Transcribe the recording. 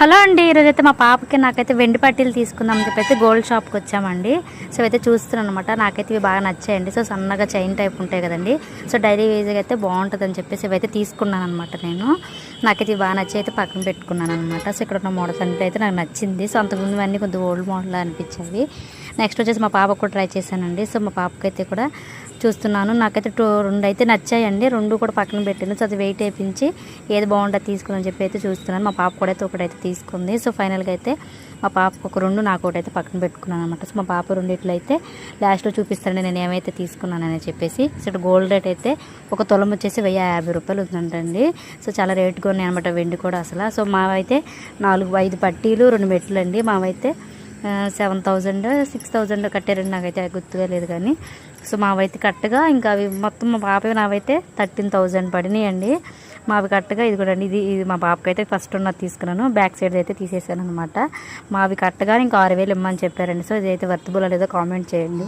Hello అండి ఈరోజైతే మా పాపకి నాకైతే వెండి పట్టీలు తీసుకుందాం అని చెప్పి అయితే గోల్డ్ షాప్కి వచ్చామండి. సో అయితే చూస్తున్నాను అనమాట నాకైతే ఇవి బాగా నచ్చాయండి. సో సన్నగా చైన్ టైప్ ఉంటాయి కదండి. సో డైలీ వేజ్గా అయితే బాగుంటుంది అని చెప్పేసి ఇవైతే తీసుకున్నాను అనమాట నేను. నాకైతే ఇవి బాగా నచ్చి అయితే పక్కన పెట్టుకున్నాను అనమాట సో ఇక్కడ ఉన్న మోడల్స్ అంటే అయితే నాకు నచ్చింది. సో అంతకుముందు అన్నీ కొంచెం ఓల్డ్ మోడల్ అనిపించేవి. నెక్స్ట్ వచ్చేసి మా పాపకు కూడా ట్రై చేశానండి. సో మా పాపకైతే కూడా చూస్తున్నాను. నాకైతే టూ రెండు అయితే నచ్చాయండి. రెండు కూడా పక్కన పెట్టాను. సో అది వెయిట్ వేయించి ఏది బాగుంటుంది తీసుకుందని చెప్పి అయితే చూస్తున్నాను. మా పాప కూడా అయితే ఒకటైతే తీసుకుంది. సో ఫైనల్గా అయితే మా పాపకు ఒక రెండు నాకు ఒకటి అయితే పక్కన పెట్టుకున్నాను అనమాట సో మా పాప రెండిట్లయితే లాస్ట్లో చూపిస్తానండి నేను ఏమైతే తీసుకున్నానని చెప్పేసి సో గోల్డ్ రేట్ అయితే ఒక తులం వచ్చేసి వెయ్యి యాభై రూపాయలు ఉందంటండి. సో చాలా రేటుగా ఉన్నాయి అనమాట వెండి కూడా అసలు. సో మావైతే నాలుగు ఐదు పట్టీలు రెండు మెట్లు అండి మావైతే సెవెన్ థౌజండ్ సిక్స్ థౌజండ్ కట్టారండి. నాకైతే గుర్తుగా లేదు కానీ. సో మావైతే కరెక్ట్గా ఇంకా అవి మొత్తం మా పాప నావైతే థర్టీన్ థౌజండ్ పడినాయండి. మావి కరెక్ట్గా ఇది కూడా అండి. ఇది ఇది మా పాపకి అయితే ఫస్ట్ ఉన్నది తీసుకున్నాను. బ్యాక్ సైడ్ అయితే తీసేసాను అనమాట మావి కరెక్ట్గా ఇంకా ఆరు వేలు ఇమ్మని చెప్పారండి. సో ఇదైతే వర్తబుల్ లేదో కామెంట్ చేయండి.